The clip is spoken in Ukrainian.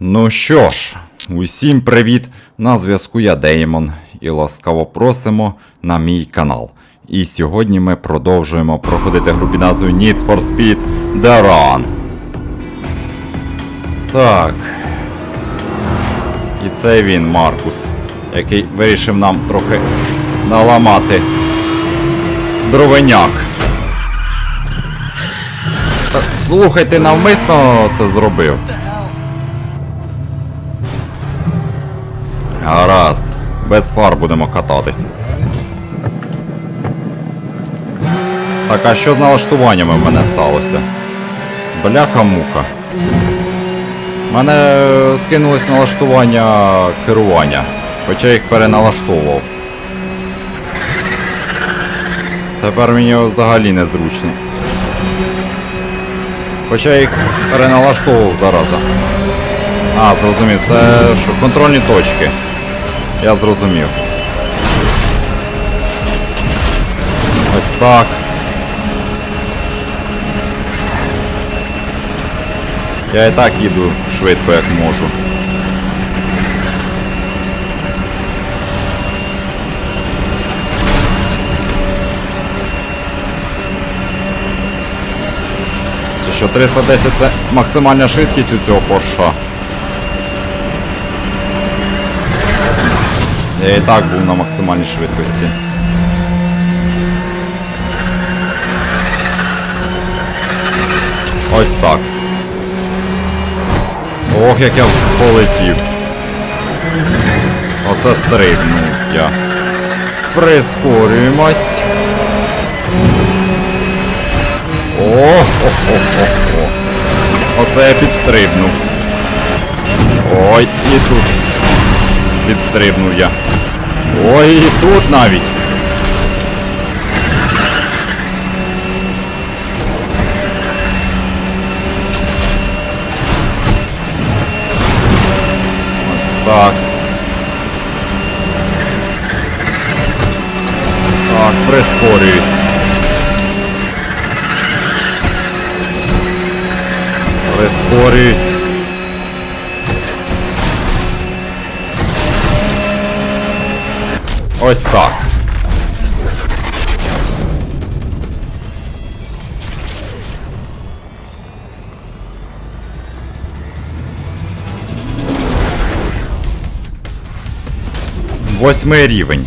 Ну що ж, усім привіт! На зв'язку я Деймон і ласкаво просимо на мій канал. І сьогодні ми продовжуємо проходити гру під назвою Need for Speed The Run. Так. І це він, Маркус, який вирішив нам трохи наламати дровеняк. Та, Слухай, навмисно це зробив. Гаразд, без фар будемо кататись. Так, а що з налаштуваннями в мене сталося? Бляха-мука. У мене е, скинулось налаштування керування, хоча їх переналаштовував. Тепер мені взагалі незручно. Хоча їх переналаштовував зараза. А, зрозумів, це що, контрольні точки. Я зрозумів. Ось так. Я і так їду швидко, як можу. Що 310 це максимальна швидкість у цього Порша. Я і так був на максимальній швидкості. Ось так. Ох, як я полетів. Оце стрибнув я. Прискорюємось. О, о, о, о, о. Оце я підстрибнув. Ой, і тут. Підстрибнув я. Ой, і тут навіть. Так. Так, прискорююсь. Прискорююсь. Ось так. Восьмий рівень.